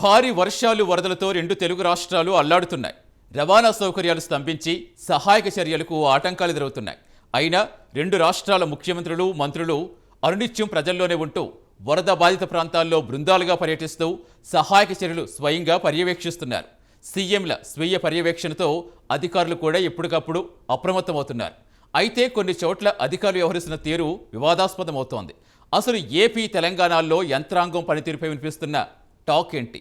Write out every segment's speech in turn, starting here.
భారీ వర్షాలు వరదలతో రెండు తెలుగు రాష్ట్రాలు అల్లాడుతున్నాయి. రవాణా సౌకర్యాలు స్తంభించి సహాయక చర్యలకు ఆటంకాలు ఎదురవుతున్నాయి. అయినా రెండు రాష్ట్రాల ముఖ్యమంత్రులు మంత్రులు అనునిత్యం ప్రజల్లోనే ఉంటూ వరద బాధిత ప్రాంతాల్లో బృందాలుగా పర్యటిస్తూ సహాయక చర్యలు స్వయంగా పర్యవేక్షిస్తున్నారు. సీఎంల స్వీయ పర్యవేక్షణతో అధికారులు కూడా ఎప్పటికప్పుడు అప్రమత్తమవుతున్నారు. అయితే కొన్ని చోట్ల అధికారులు వ్యవహరిస్తున్న తీరు వివాదాస్పదమవుతోంది. అసలు ఏపీ తెలంగాణలో యంత్రాంగం పనితీరుపై వినిపిస్తున్న టాక్ ఏంటి?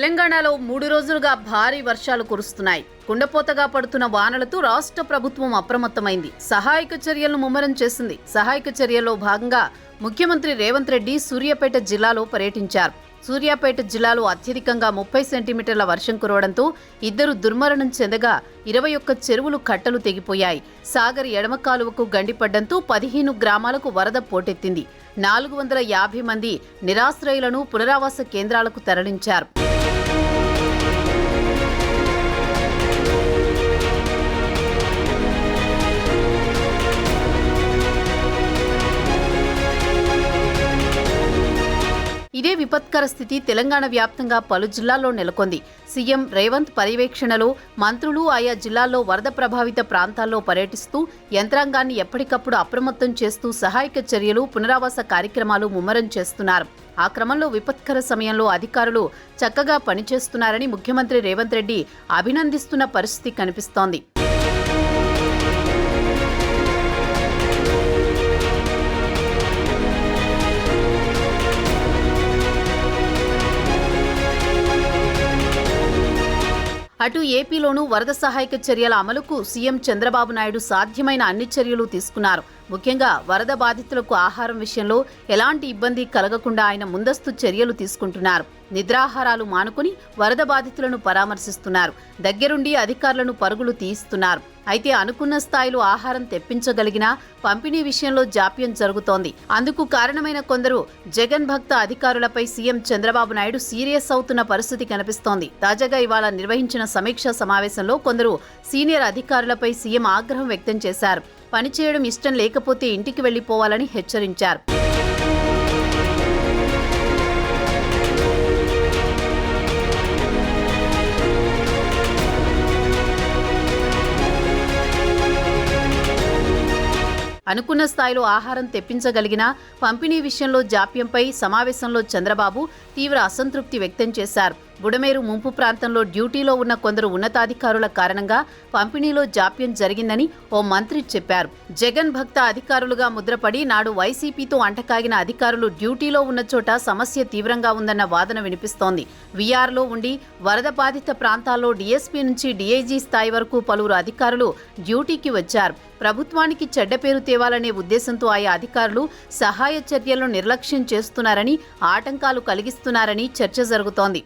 తెలంగాణలో మూడు రోజులుగా భారీ వర్షాలు కురుస్తున్నాయి. కుండపోతగా పడుతున్న వానలతో రాష్ట్ర ప్రభుత్వం అప్రమత్తమైంది. సహాయక చర్యలను ముమ్మరం చేసింది. సహాయక చర్యల్లో భాగంగా ముఖ్యమంత్రి రేవంత్ రెడ్డి సూర్యాపేట జిల్లాలో పర్యటించారు. సూర్యాపేట జిల్లాలో అత్యధికంగా ముప్పై సెంటీమీటర్ల వర్షం కురవడంతో ఇద్దరు దుర్మరణం చెందగా ఇరవై ఒక్క చెరువులు కట్టలు తెగిపోయాయి. సాగర్ ఎడమ కాలువకు గండిపడ్డంతో పదిహేను గ్రామాలకు వరద పోటెత్తింది. నాలుగు వందల యాభై మంది నిరాశ్రయులను పునరావాస కేంద్రాలకు తరలించారు. ఇదే విపత్కర స్థితి తెలంగాణ వ్యాప్తంగా పలు జిల్లాల్లో నెలకొంది. సీఎం రేవంత్ పర్యవేక్షణలో మంత్రులు ఆయా జిల్లాల్లో వరద ప్రభావిత ప్రాంతాల్లో పర్యటిస్తూ యంత్రాంగాన్ని ఎప్పటికప్పుడు అప్రమత్తం చేస్తూ సహాయక చర్యలు పునరావాస కార్యక్రమాలు ముమ్మరం చేస్తున్నారు. ఆ క్రమంలో విపత్కర సమయంలో అధికారులు చక్కగా పనిచేస్తున్నారని ముఖ్యమంత్రి రేవంత్ రెడ్డి అభినందిస్తున్న పరిస్థితి కనిపిస్తోంది. అటు ఏపీలోనూ వరద సహాయక చర్యల అమలుకు సీఎం చంద్రబాబు నాయుడు సాధ్యమైన అన్ని చర్యలు తీసుకున్నారు. ముఖ్యంగా వరద బాధితులకు ఆహారం విషయంలో ఎలాంటి ఇబ్బంది కలగకుండా ఆయన ముందస్తు చర్యలు తీసుకుంటున్నారు. నిద్రాహారాలు మానుకుని వరద బాధితులను పరామర్శిస్తున్నారు. దగ్గరుండి అధికారులను పరుగులు తీయిస్తున్నారు. అయితే అనుకున్న స్థాయిలో ఆహారం తెప్పించగలిగినా పంపిణీ విషయంలో జాప్యం జరుగుతోంది. అందుకు కారణమైన కొందరు జగన్ భక్త అధికారులపై సీఎం చంద్రబాబు నాయుడు సీరియస్ అవుతున్న పరిస్థితి కనిపిస్తోంది. తాజాగా ఇవాళ నిర్వహించిన సమీక్షా సమావేశంలో కొందరు సీనియర్ అధికారులపై సీఎం ఆగ్రహం వ్యక్తం చేశారు. పనిచేయడం ఇష్టం లేకపోతే ఇంటికి వెళ్ళిపోవాలని హెచ్చరించారు. అనుకున్న స్థాయిలో ఆహారం తెప్పించగలిగినా పంపిణీ విషయంలో జాప్యంపై సమావేశంలో చంద్రబాబు తీవ్ర అసంతృప్తి వ్యక్తం చేశారు. బుడమేరు ముంపు ప్రాంతంలో డ్యూటీలో ఉన్న కొందరు ఉన్నతాధికారుల కారణంగా పంపిణీలో జాప్యం జరిగిందని ఓ మంత్రి చెప్పారు. జగన్ భక్త అధికారులుగా ముద్రపడి నాడు వైసీపీతో అంటకాగిన అధికారులు డ్యూటీలో ఉన్న చోట సమస్య తీవ్రంగా ఉందన్న వాదన వినిపిస్తోంది. వీఆర్లో ఉండి వరద బాధిత ప్రాంతాల్లో డీఎస్పీ నుంచి డీఐజీ స్థాయి వరకు పలువురు అధికారులు డ్యూటీకి వచ్చారు. ప్రభుత్వానికి చెడ్డ పేరు తేవాలనే ఉద్దేశంతో ఆయా అధికారులు సహాయ చర్యలను నిర్లక్ష్యం చేస్తున్నారని ఆటంకాలు కలిగిస్తున్నారని చర్చ జరుగుతోంది.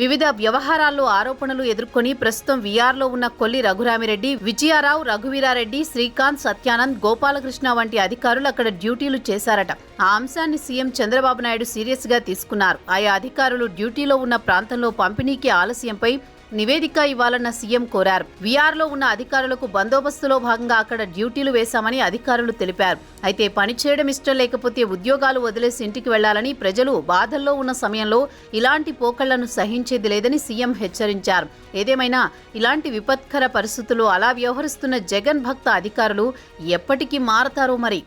వివిధ వ్యవహారాల్లో ఆరోపణలు ఎదుర్కొని ప్రస్తుతం వీఆర్లో ఉన్న కొల్లి రఘురామిరెడ్డి విజయారావు రఘువీరారెడ్డి శ్రీకాంత్ సత్యానంద్ గోపాలకృష్ణ వంటి అధికారులు అక్కడ డ్యూటీలు చేశారట. ఆ అంశాన్ని సీఎం చంద్రబాబు నాయుడు సీరియస్గా తీసుకున్నారు. ఆయా అధికారులు డ్యూటీలో ఉన్న ప్రాంతంలో పంపిణీకి ఆలస్యంపై నివేదిక ఇవ్వాలన్న సీఎం కోరారు. వీఆర్లో ఉన్న అధికారులకు బందోబస్తులో భాగంగా అక్కడ డ్యూటీలు వేశామని అధికారులు తెలిపారు. అయితే పని చేయడం ఇష్టం లేకపోతే ఉద్యోగాలు వదిలేసి ఇంటికి వెళ్ళాలని ప్రజలు బాధల్లో ఉన్న సమయంలో ఇలాంటి పోకళ్ళను సహించేది లేదని సీఎం హెచ్చరించారు. ఏదేమైనా ఇలాంటి విపత్కర పరిస్థితుల్లో అలా వ్యవహరిస్తున్న జగన్ భక్త అధికారులు ఎప్పటికీ మారతారో మరి.